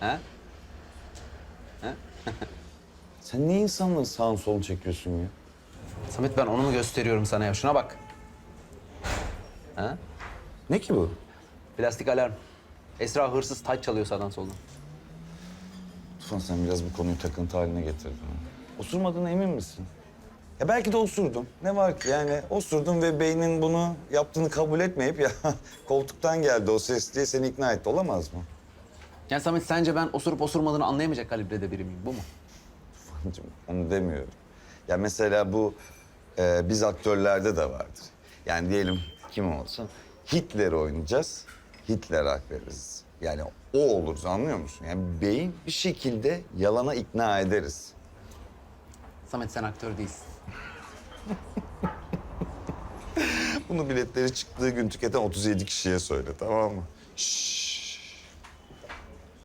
Ha? Sen niye insanları sağın solun çekiyorsun ya? Samet ben onu mu gösteriyorum sana ya? Şuna bak. Ha? Ne ki bu? Plastik alarm. Esra hırsız taç çalıyor sağdan soldan. Tufan sen biraz bu konuyu takıntı haline getirdin. ha. Osurmadığına emin misin? Ya belki de osurdun. Ne var ki yani osurdun ve beynin bunu yaptığını kabul etmeyip ya koltuktan geldi o ses diye seni ikna etti olamaz mı? Yani Samet sence ben osurup osurmadığını anlayamayacak kalibrede biri miyim? Bu mu? Tufancığım onu demiyorum. Ya mesela bu e, biz aktörlerde de vardır. Yani diyelim kim olsun Hitler oynayacağız. Hitler hak veririz. Yani o oluruz anlıyor musun? Yani beyin bir şekilde yalana ikna ederiz. Samet sen aktör değilsin. Bunu biletleri çıktığı gün tüketen 37 kişiye söyle tamam mı? Şşş.